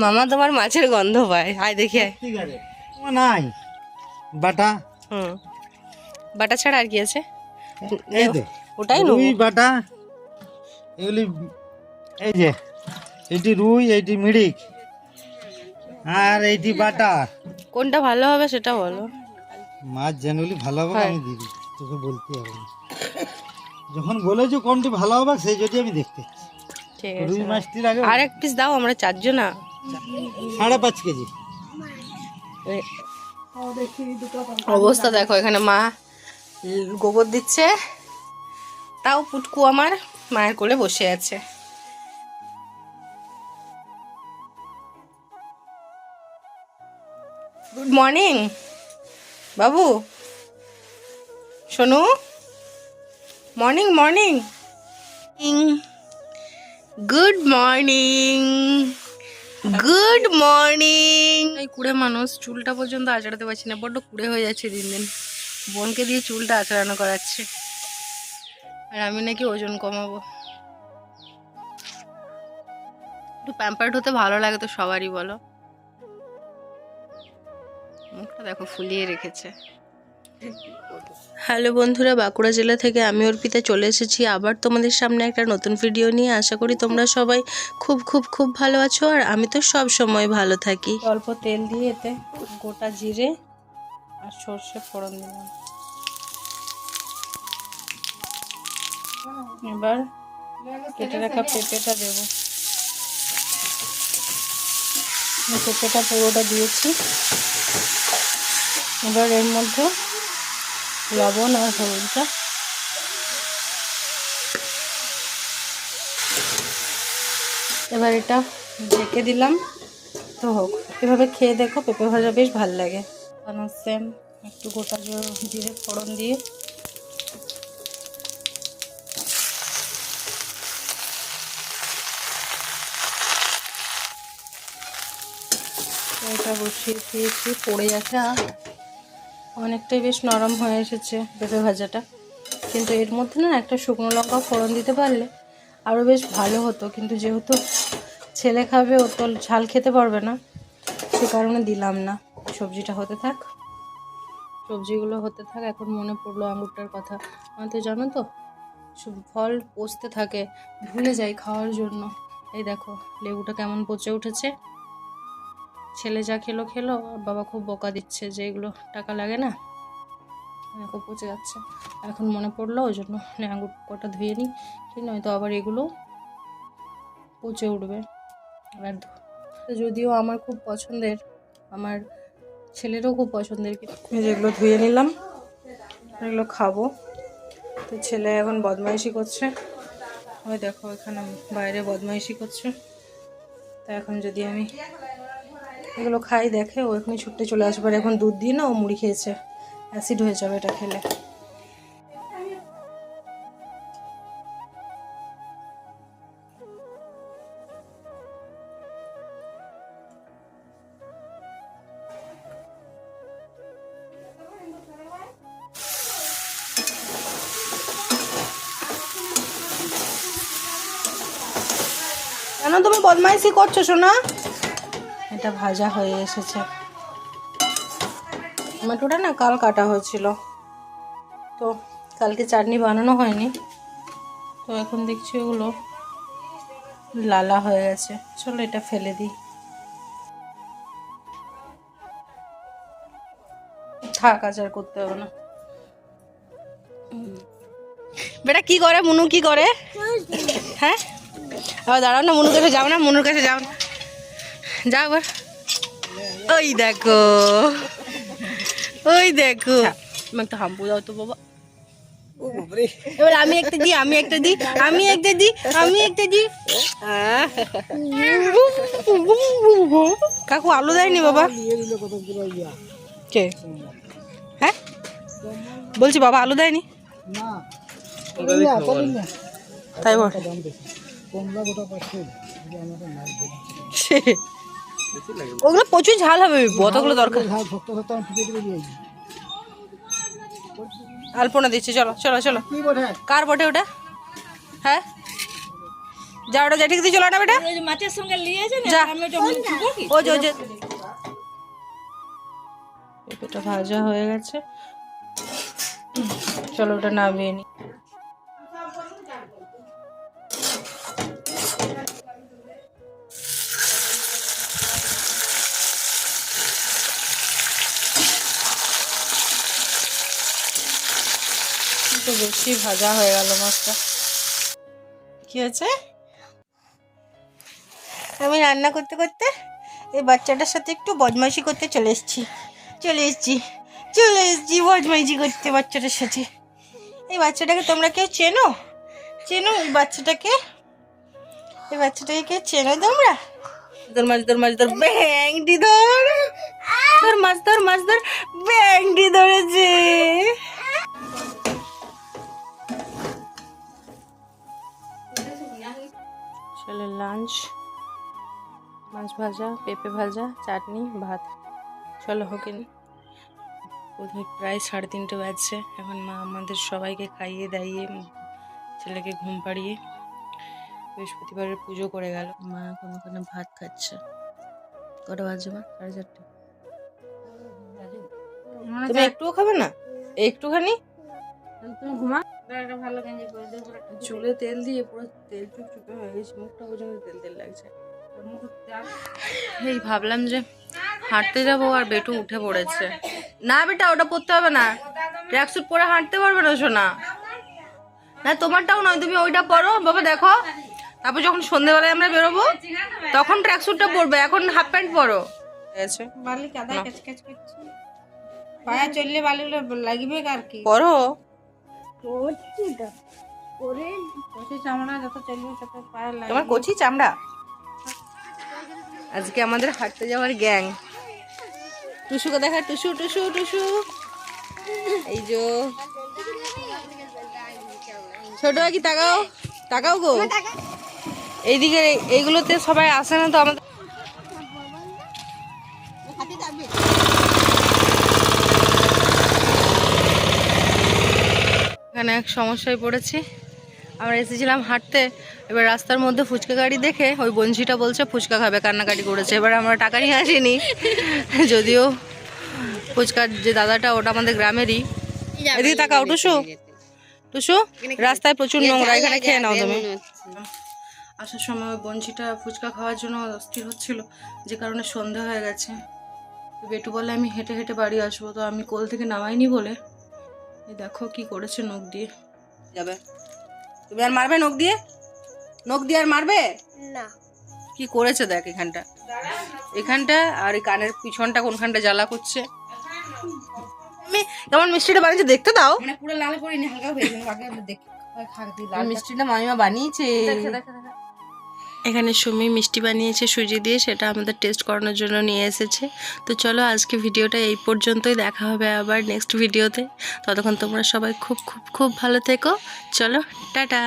মামা তোমার মাছের গন্ধ পায়। আয় দেখি আয়। নাই। বাটা? হুম। বাটা ছাড়া আর কি আছে? ওটাই রুই বাটা এগুলি এই যে এটি রুই এইটি মিড়িক আর এইটি বাটা। কোনটা ভালো হবে সেটা বলো। মাছ জেনারেলি ভালো হবে। আমি দিবি। তোকে বলতে হবে যখন বলেছ কোনটি ভালো হবে সেই যদি আমি দেখতে ঠিক রুই আছে। মাছটির আগে আর এক পিস দাও আমরা চারজন। না সাড়ে পাঁচ কেজি। অবস্থা দেখো, এখানে মা গোবর দিচ্ছে। তাও পুটকু আমার মায়ের কোলে বসে আছে। গুড মর্নিং বাবু। শোনো morning morning good morning good morning এই কুড়ে মানুষ, চুলটা পর্যন্ত আঁচড়াতে পারছি না, বড্ড কুড়ে হয়ে যাচ্ছে দিন দিন। বোনকে দিয়ে চুলটা আঁচড়ানো করাচ্ছে। আর আমি নাকি ওজন কমাবো। একটু প্যাম্পার্ড হতে ভালো লাগে তো সবারই, বলো। মুখটা দেখো, ফুলিয়ে রেখেছে। হ্যালো বন্ধুরা, বাঁকুড়া জেলা থেকে আমি অর্পিতা চলে এসেছি। আবার তোমাদের সামনে একটা নতুন ভিডিও নিয়ে। আশা করি তোমরা সবাই খুব খুব খুব ভালো আছো আর আমি তো সব সময় ভালো থাকি। অল্প তেল দিয়ে এতে গোটা জিরে আর সর্ষে ফোড়ন দিলাম এবার কেটে রাখা পেঁপেটা দেবো। পেঁপেটা পুরোটা দিয়েছি। এবার এর মধ্যে লবণ আর হলুদটা। এবার এটা ঢেকে দিলাম। তো হোক, এভাবে খেয়ে দেখো, পেঁপে ভাজা বেশ ভালো লাগে। বানার সেম একটু গোটা জিরে, ফোড়ন দিয়ে। এটা বসিয়ে দিয়েছি, পড়ে যাচ্ছে আর অনেকটাই বেশ নরম হয়ে এসেছে পেঁপে ভাজাটা। কিন্তু এর মধ্যে না একটা শুকনো লঙ্কা ফোড়ন দিতে পারলে আরও বেশ ভালো হতো। কিন্তু যেহেতু ছেলে খাবে, ও তো ঝাল খেতে পারবে না, সে কারণে দিলাম না। সবজিটা হতে থাক। সবজিগুলো হতে থাক, এখন মনে পড়ল আঙুরটার কথা। আমার তো জানো তো ফল পচতে থাকে, ভুলে যাই খাওয়ার জন্য। এই দেখো, লেবুটা কেমন পচে উঠেছে। ছেলে যা খেলো খেলো। বাবা খুব বকা দিচ্ছে যে এগুলো টাকা লাগে না। খুব পচে যাচ্ছে। এখন মনে পড়ল, ওই জন্য আঙুর কটা ধুয়ে নিই, ঠিক নয়তো আবার এগুলো পচে উঠবে। আর যদিও আমার খুব পছন্দের, আমার ছেলেরও খুব পছন্দের যেগুলো ধুয়ে নিলাম, এগুলো খাব। তো ছেলে এখন বদমাইশি করছে। ওই দেখো, এখানে বাইরে বদমাইশি করছে। তা এখন যদি আমি এগুলো খাই, দেখে ও এখনই ছুটতে চলে আসবে। এখন দুধ দিয়ে না ও মুড়ি খেয়েছে। অ্যাসিড হয়ে যাবে এটা খেলে। কেন তুমি বদমাইশি করছ, সোনা? এটা ভাজা হয়ে এসেছে। টমেটোটা না কাল কাটা হয়েছিল। তো কালকে চাটনি বানানো হয়নি। তো এখন দেখছি ওগুলো লালা হয়ে গেছে। চলো এটা ফেলে দিই। থাক আচার করতে হবে না। বেটা কি করে? মুনু কি করে? হ্যাঁ? আবার দাঁড়াও না মনুর কাছে যাও না মনুর কাছে যাও না। যাও এবার ওই দেখো। ওই দেখো। আমি একটা হাম্পু দাও তো বাবা। এবার আমি একটা দিই আমি একটা দিই আমি একটা দিই আমি একটা দিই। কাকু আলু দেয়নি বাবা। কে? হ্যাঁ? বলছি বাবা আলু দেয়নি? তাই বল। ওগুলো প্রচুর ঝাল হবে কতগুলো দরকার। আলপনা দিচ্ছি চলো চলো চলো। কার বটে ওটা? হ্যাঁ? যা ওটা জেঠিকে দিয়ে চলো না বেটা। মাছের সঙ্গে লিয়েছে না যা। ওটা ও যে ও যে। পেঁপেটা ভাজা হয়ে গেছে। চলো ওটা নামিয়ে নি। একটু বেশি ভাজা হয়ে গেল মাছটা। কি হয়েছে? আমি রান্না করতে করতে এই বাচ্চাটার সাথে একটু বদমাইশি করতে চলে এসেছি। চলে এসেছি। চলে এসেছি বদমাইশি করতে বাচ্চাটার সাথে। এই বাচ্চাটাকে তোমরা কেউ চেনো? চেনো এই বাচ্চাটাকে? এই বাচ্চাটাকে কেউ চেনো তোমরা? ধর মাছ ধর মাছ, ধর, ব্যাংটি ধর। ধর মাছ ধর মাছ, ধর, ব্যাংটি ধরেছে। লাঞ্চ মাছ ভাজা পেঁপে ভাজা চাটনি ভাত। চলো হোকেন বোধহয় প্রায় সাড়ে তিনটে বাজছে। এখন মা আমাদের সবাইকে খাইয়ে দাইয়ে ছেলেকে ঘুম পাড়িয়ে বৃহস্পতিবারের পুজো করে গেল। মা এখন ওখানে ভাত খাচ্ছে। কটা বাজে মা? সাড়ে চারটে। তুমি একটুও খাবে না? একটুখানি? তুমি ঘুমা চুলে তেল দিয়ে পুরো তেল চুপচুপে হয়ে গেছে মুখটা পর্যন্ত তেল তেল লাগছে। এই ভাবলাম যে হাঁটতে যাব আর বেটু উঠে পড়েছে। না বেটা ওটা পরতে হবে না। ট্র্যাকস্যুট পরে হাঁটতে পারবে না শোনা না তোমারটাও নয় তুমি ওইটা পরো বাবা দেখো। তারপর যখন সন্ধেবেলায় আমরা বেরোবো তখন ট্র্যাকস্যুটটা পরবে এখন হাফ প্যান্ট পরো। বালি কাদায় কাচ কাচ করছে। পায়া চললে বালিগুলো লাগবে আর কি? পরো। তোমার কচি চামড়া? আজকে আমাদের হাঁটতে যাওয়ার গ্যাং। টুসুকে দেখা টুসু টুসু টুসু। এই যে ছোট কি তাকাও তাকাও গো। এইদিকে এই- এইগুলোতে সবাই আসে না তো আমাদের। এখানে এক সমস্যায় পড়েছি। আমরা এসেছিলাম হাঁটতে এবার রাস্তার মধ্যে ফুচকা গাড়ি দেখে ওই বঞ্চিটা বলছে ফুচকা খাবে কান্নাকাটি করেছে। এবার আমরা টাকা নিয়ে আসিনি। যদিও ফুচকার যে দাদাটা ওটা আমাদের গ্রামেরই। এদিকে তাকাও টুসু। টুসু রাস্তায় প্রচুর নোংরা এখানে খেয়ে নাও তুমি। আসার সময় ওই বঞ্চিটা ফুচকা খাওয়ার জন্য অস্থির হচ্ছিল যে কারণে সন্ধে হয়ে গেছে। বেটু বলে আমি হেঁটে হেঁটে বাড়ি আসব তো আমি কোল থেকে নামাইনি বলে দেখো কি করেছে নখ দিয়ে। যাবে। তুমি আর মারবে নখ দিয়ে? নখ দিয়ে আর মারবে? না। কি করেছে দেখ এখানটা? এখানটা আর এই কানের পিছনটা কোনখানটা জ্বালা করছে? আমি কেমন মিষ্টিটা বানিয়েছে দেখতে দাও। মানে পুরো লাল করিনি হালকা হয়ে যাবে আগে দেখি খাক দি আর মিষ্টিটা মামিমা বানিয়েছে। এখানে সুমি মিষ্টি বানিয়েছে, সুজি দিয়ে সেটা আমাদের টেস্ট করানোর জন্য নিয়ে এসেছে। তো চলো আজকে ভিডিওটা এই পর্যন্তই, দেখা হবে আবার নেক্সট ভিডিওতে ততক্ষণ তোমরা সবাই খুব খুব খুব ভালো থেকো। চলো, টাটা!